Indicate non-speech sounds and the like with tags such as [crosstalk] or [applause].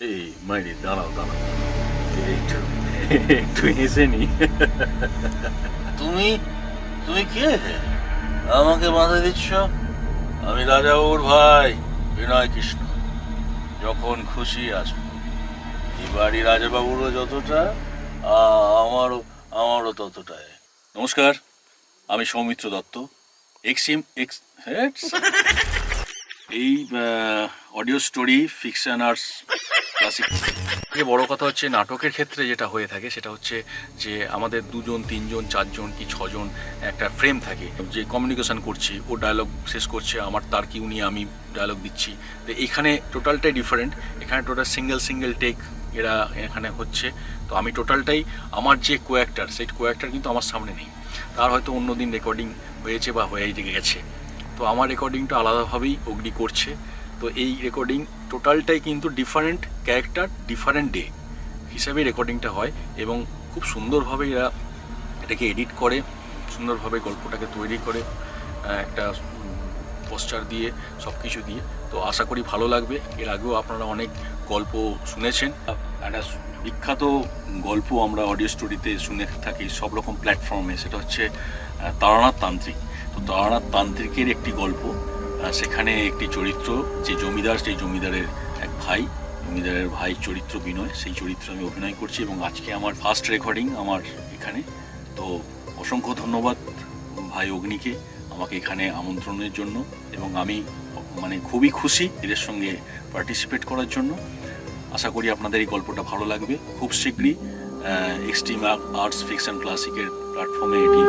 এই মাইরি দাঁড়াও দাঁড়াও একটু একটু হেসে নি তুমি তুমি কে আমাকে বাধা দিচ্ছ? আমি রাজাবাবুর ভাই বিনয় কৃষ্ণ। যখন খুশি আসব। এই বাড়ি রাজাবাবুরও যতটা আমারও আমারও ততটাই। নমস্কার আমি সৌমিত্র দত্ত এক্সিম এক্স হেডস [laughs] এই audio story fiction arts. Classic বড় কথা হচ্ছে নাটকের ক্ষেত্রে যেটা হয়ে থাকে, সেটা হচ্ছে যে আমাদের দুজন, তিনজন, চারজন কি ছজন একটা ফ্রেম থাকে। যে কমিউনিকেশন করছি, ও ডায়লগ শেষ করছে, আমার তার কি, উনি আমি ডায়লগ দিচ্ছি। তো এখানে টোটালটাই ডিফারেন্ট এখানে টোটাল সিঙ্গেল সিঙ্গেল টেক এরা এখানে হচ্ছে। তো আমি টোটালটাই আমার যে কোয়াক্টার সেই কোয়াক্টার কিন্তু আমার সামনে নেই। তার হয়তো অন্য দিন রেকর্ডিং হয়েছে বা হয়ে গেছে। তো আমার রেকর্ডিংটা আলাদাভাবেই অগ্নি করছে। তো এই রেকর্ডিং টোটালটাই কিন্তু ডিফারেন্ট ক্যারেক্টার ডিফারেন্ট ডে হিসাবে রেকর্ডিংটা হয় এবং খুব সুন্দরভাবে এরা এটাকে এডিট করে, সুন্দরভাবে গল্পটাকে তৈরি করে একটা পোস্টার দিয়ে সব কিছু দিয়ে। তো আশা করি ভালো লাগবে। এর আগেও আপনারা অনেক গল্প শুনেছেন। একটা বিখ্যাত গল্প আমরা অডিও স্টোরিতে শুনে থাকি সব রকম প্ল্যাটফর্মে সেটা হচ্ছে তারানাথ তান্ত্রিক। তো তারানাথ তান্ত্রিকের একটি গল্প। সেখানে একটি চরিত্র, যে জমিদার, সেই জমিদারের এক ভাই, জমিদারের ভাই চরিত্র বিনয়, সেই চরিত্রে আমি অভিনয় করছি এবং আজকে আমার ফার্স্ট রেকর্ডিং আমার এখানে। তো অসংখ্য ধন্যবাদ ভাই অগ্নিকে আমাকে এখানে আমন্ত্রণের জন্য এবং আমি মানে খুবই খুশি এদের সঙ্গে পার্টিসিপেট করার জন্য। আশা করি আপনাদের এই গল্পটা ভালো লাগবে। খুব শীঘ্রই এক্সট্রিম আর্টস ফিকশন ক্লাসিকের প্ল্যাটফর্মে এটি